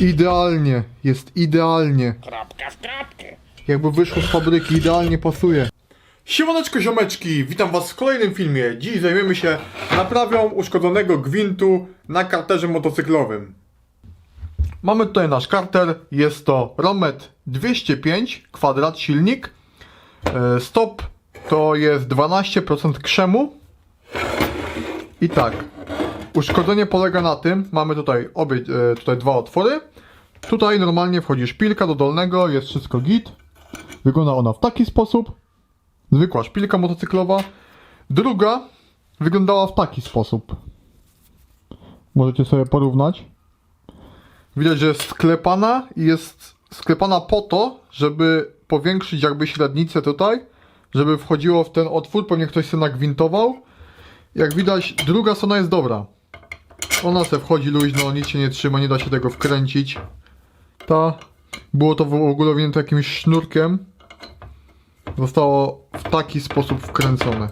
Idealnie, jest idealnie. Kropka w kropkę. Jakby wyszło z fabryki, idealnie pasuje. Siemaneczko ziomeczki, witam was w kolejnym filmie. Dziś zajmiemy się naprawią uszkodzonego gwintu na karterze motocyklowym. Mamy tutaj nasz karter, jest to Romet 205, kwadrat silnik. E, Stop to jest 12% krzemu. I tak, uszkodzenie polega na tym, mamy tutaj obie, e, tutaj dwa otwory. Tutaj normalnie wchodzi szpilka do dolnego, jest wszystko git. Wygląda ona w taki sposób. Zwykła szpilka motocyklowa. Druga wyglądała w taki sposób. Możecie sobie porównać. Widać, że jest sklepana i jest sklepana po to, żeby powiększyć jakby średnicę tutaj, żeby wchodziło w ten otwór, pewnie ktoś sobie nagwintował. Jak widać, druga strona jest dobra. Ona se wchodzi luźno, nic się nie trzyma, nie da się tego wkręcić. Ta, było to w ogóle winięte jakimś sznurkiem. Zostało w taki sposób wkręcone.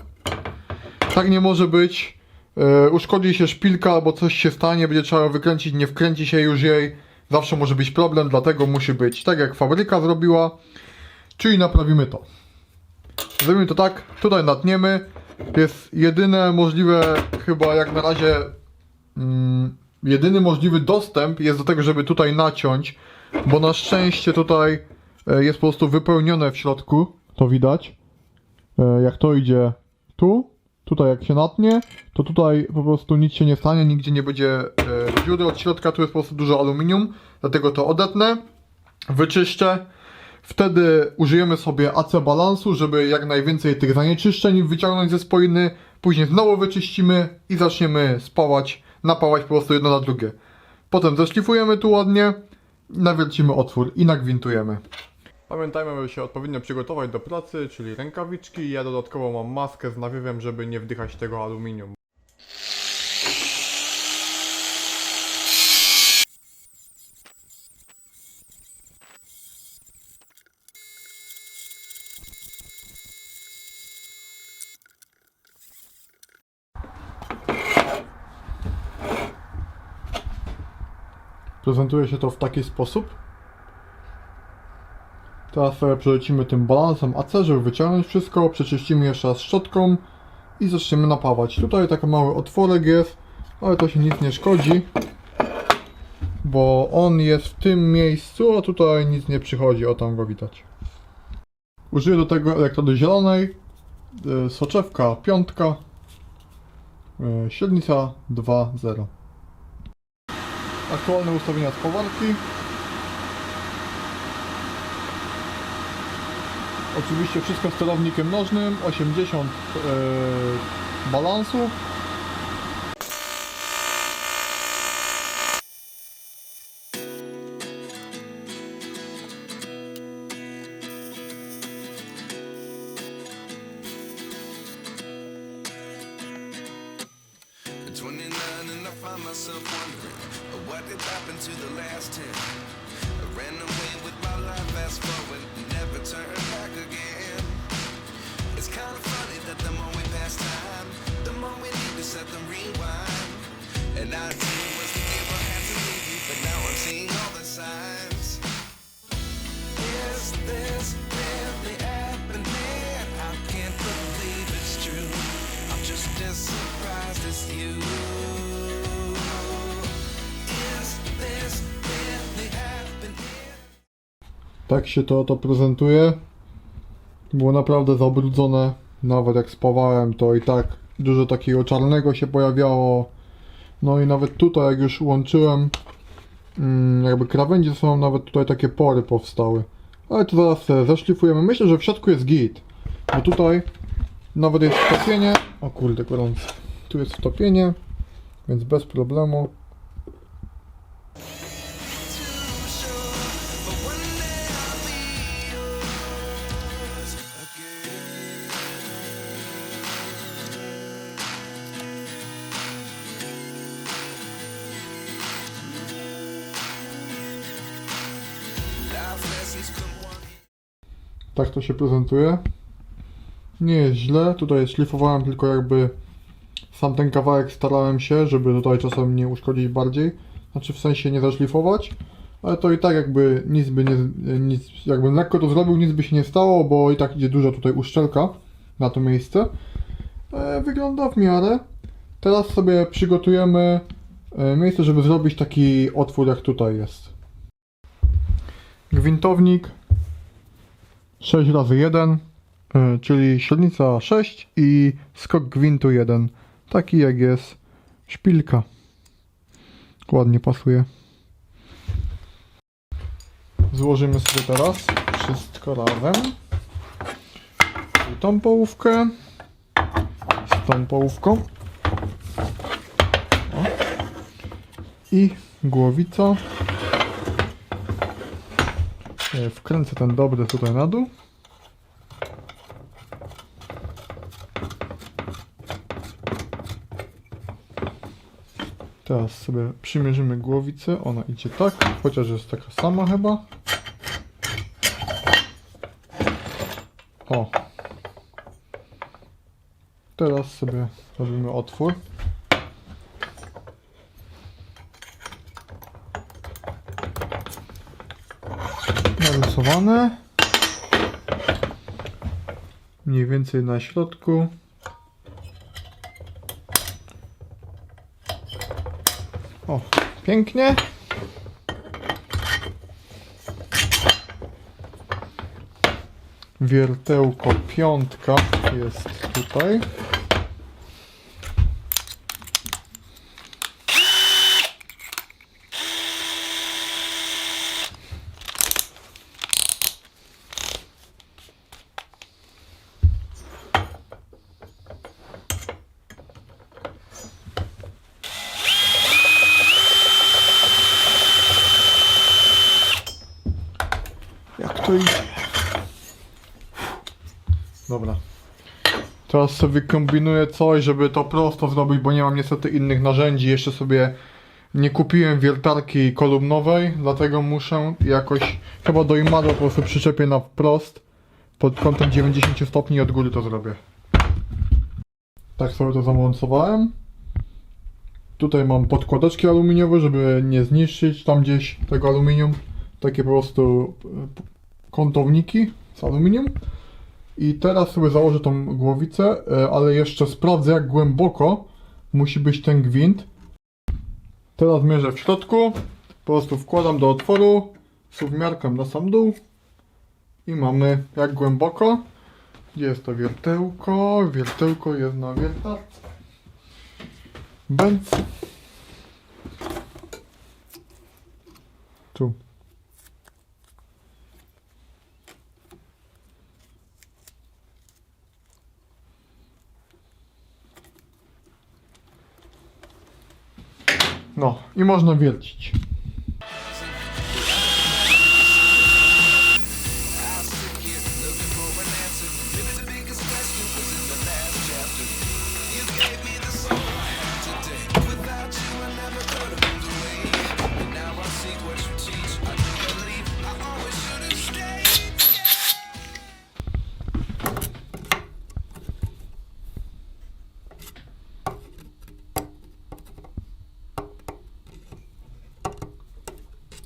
Tak nie może być. E, uszkodzi się szpilka albo coś się stanie, będzie trzeba ją wykręcić, nie wkręci się już jej. Zawsze może być problem, dlatego musi być tak jak fabryka zrobiła. Czyli naprawimy to. Zrobimy to tak, tutaj natniemy. Jest jedyne możliwe, chyba jak na razie, mm, jedyny możliwy dostęp jest do tego, żeby tutaj naciąć, bo na szczęście tutaj e, jest po prostu wypełnione w środku, to widać. E, Jak to idzie tu, tutaj jak się natnie, to tutaj po prostu nic się nie stanie, nigdzie nie będzie e, dziury od środka, tu jest po prostu dużo aluminium, dlatego to odetnę, wyczyszczę. Wtedy użyjemy sobie AC balansu, żeby jak najwięcej tych zanieczyszczeń wyciągnąć ze spoiny. Później znowu wyczyścimy i zaczniemy spawać, napawać po prostu jedno na drugie. Potem zeszlifujemy tu ładnie, nawiercimy otwór i nagwintujemy. Pamiętajmy, aby się odpowiednio przygotować do pracy, czyli rękawiczki. Ja dodatkowo mam maskę z nawiewem, żeby nie wdychać tego aluminium. Prezentuje się to w taki sposób. Teraz sobie przelecimy tym balansem AC, żeby wyciągnąć wszystko, przeczyścimy jeszcze raz szczotką i zaczniemy napawać. Tutaj taki mały otworek jest, ale to się nic nie szkodzi, bo on jest w tym miejscu, a tutaj nic nie przychodzi, o tam go widać. Użyję do tego elektrody zielonej, y, soczewka piątka, y, średnica 2.0. Aktualne ustawienia spawarki. Oczywiście wszystko sterownikiem nożnym, 80 yy, balansu. Did to the last 10. I ran away with my life, fast forward, never turn back again. It's kind of funny that the more we pass time, the more we need to set them rewind. And I too was the giver, had to leave you, but now I'm seeing all the signs. Is this really happening? I can't believe it's true. I'm just as surprised as you. Tak się to, to prezentuje. Było naprawdę zabrudzone. Nawet jak spawałem, to i tak dużo takiego czarnego się pojawiało. No i nawet tutaj, jak już łączyłem, mm, jakby krawędzie są, nawet tutaj takie pory powstały. Ale to zaraz zaszlifujemy. Myślę, że w środku jest git. Bo tutaj nawet jest wtopienie. O kurde, gorąco. Tu jest wtopienie, więc bez problemu. Tak to się prezentuje. Nie jest źle. Tutaj szlifowałem tylko jakby sam ten kawałek starałem się, żeby tutaj czasem nie uszkodzić bardziej. Znaczy w sensie nie zaszlifować. Ale to i tak jakby nic by nie, nic, jakby lekko to zrobił, nic by się nie stało, bo i tak idzie duża tutaj uszczelka na to miejsce. E, wygląda w miarę. Teraz sobie przygotujemy e, miejsce, żeby zrobić taki otwór jak tutaj jest. Gwintownik 6 razy 1 e, czyli średnica 6 i skok gwintu 1 taki jak jest szpilka. Ładnie pasuje. Złożymy sobie teraz wszystko razem. I tą połówkę. Z tą połówką. O. i głowica wkręcę ten dobry tutaj na dół Teraz sobie przymierzymy głowicę. Ona idzie tak, chociaż jest taka sama chyba. O. Teraz sobie robimy otwór. Narysowane. Mniej więcej na środku. O, pięknie. Wiertełko piątka jest tutaj. Idzie? Dobra. Teraz sobie kombinuję coś, żeby to prosto zrobić, bo nie mam niestety innych narzędzi. Jeszcze sobie nie kupiłem wiertarki kolumnowej, dlatego muszę jakoś chyba do imadła po prostu przyczepię na wprost pod kątem 90 stopni i od góry to zrobię. Tak sobie to zamontowałem. Tutaj mam podkładeczki aluminiowe, żeby nie zniszczyć tam gdzieś tego aluminium. Takie po prostu kątowniki z aluminium. I teraz sobie założę tą głowicę, e, ale jeszcze sprawdzę jak głęboko musi być ten gwint. Teraz mierzę w środku, po prostu wkładam do otworu, suwmiarką na sam dół i mamy jak głęboko. Gdzie jest to wiertełko? Wiertełko jest na wiertarce. Bęc. Tu. No i można wiercić.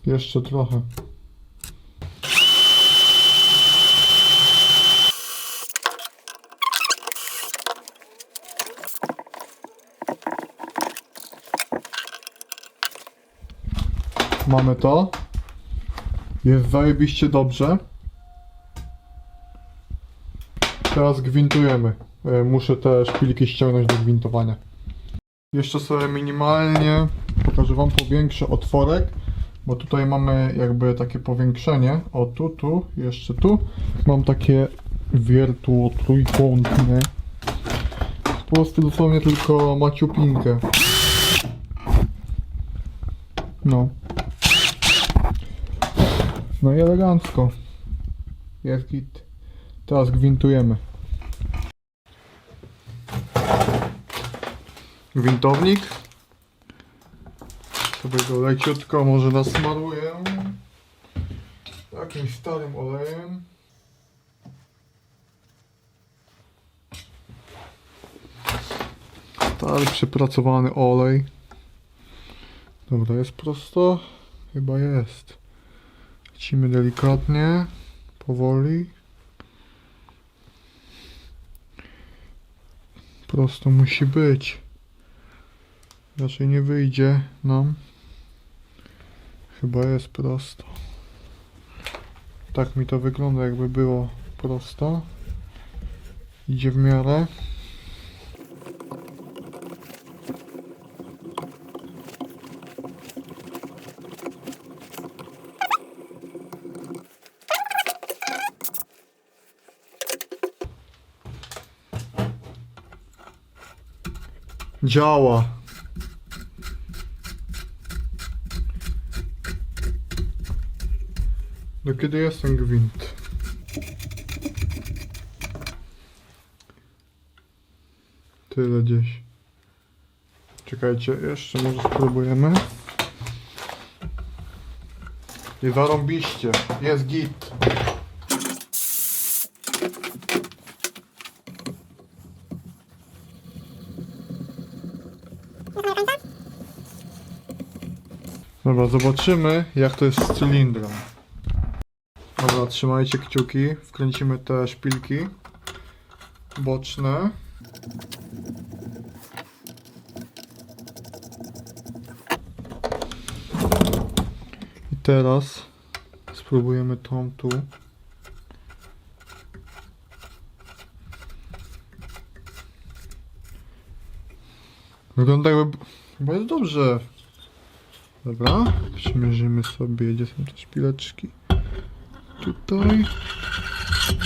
Jeszcze trochę. Mamy to. Jest zajebiście dobrze. Teraz gwintujemy. E, Muszę te szpilki ściągnąć do gwintowania. Jeszcze sobie minimalnie pokażę Wam powiększę otworek, bo tutaj mamy jakby takie powiększenie. O tu, tu, jeszcze tu. Mam takie wiertło trójkątne. Po prostu dosłownie tylko maciupinkę. No. No i elegancko. Jest git. Teraz gwintujemy. Gwintownik. Sobie go leciutko może nasmaruję. Jakimś starym olejem. Stary przepracowany olej. Dobra, jest prosto? Chyba jest. Lecimy delikatnie, powoli. Prosto musi być. Raczej nie wyjdzie nam. Chyba jest prosto. Tak mi to wygląda, jakby było prosto. Idzie w miarę. Działa. Kiedy jest gwint? Tyle gdzieś. Czekajcie, jeszcze może spróbujemy. I zarąbiście. Jest git. Dobra, zobaczymy jak to jest z cylindrem. Dobra, trzymajcie kciuki. Wkręcimy te szpilki boczne. I teraz spróbujemy tą tu. Wygląda jakby... Jest dobrze. Dobra, przymierzymy sobie, gdzie są te szpileczki. Tutaj.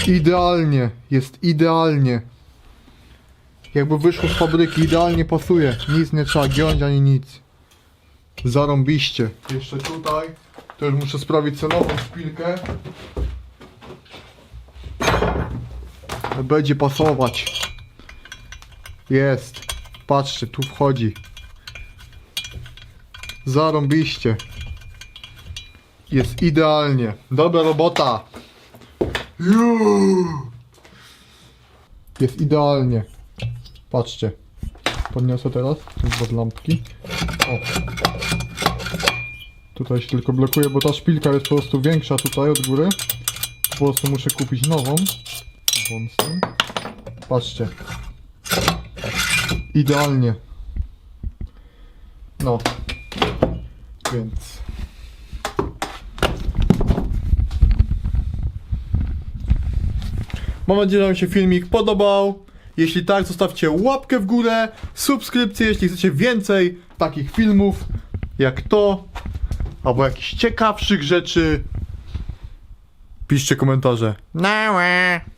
Idealnie, jest idealnie. Jakby wyszło z fabryki, idealnie pasuje. Nic nie trzeba giąć ani nic. Zarąbiście. Jeszcze tutaj, to już muszę sprawić cenową szpilkę. Będzie pasować. Jest. Patrzcie, tu wchodzi. Zarąbiście. Jest idealnie. Dobra robota. Jest idealnie. Patrzcie. Podniosę teraz od lampki. O. Tutaj się tylko blokuje, bo ta szpilka jest po prostu większa tutaj od góry. Po prostu muszę kupić nową. Patrzcie. Idealnie. No. Więc. Mam nadzieję, że Wam się filmik podobał. Jeśli tak, zostawcie łapkę w górę, subskrypcję, jeśli chcecie więcej takich filmów jak to, albo jakichś ciekawszych rzeczy. Piszcie komentarze. Nała.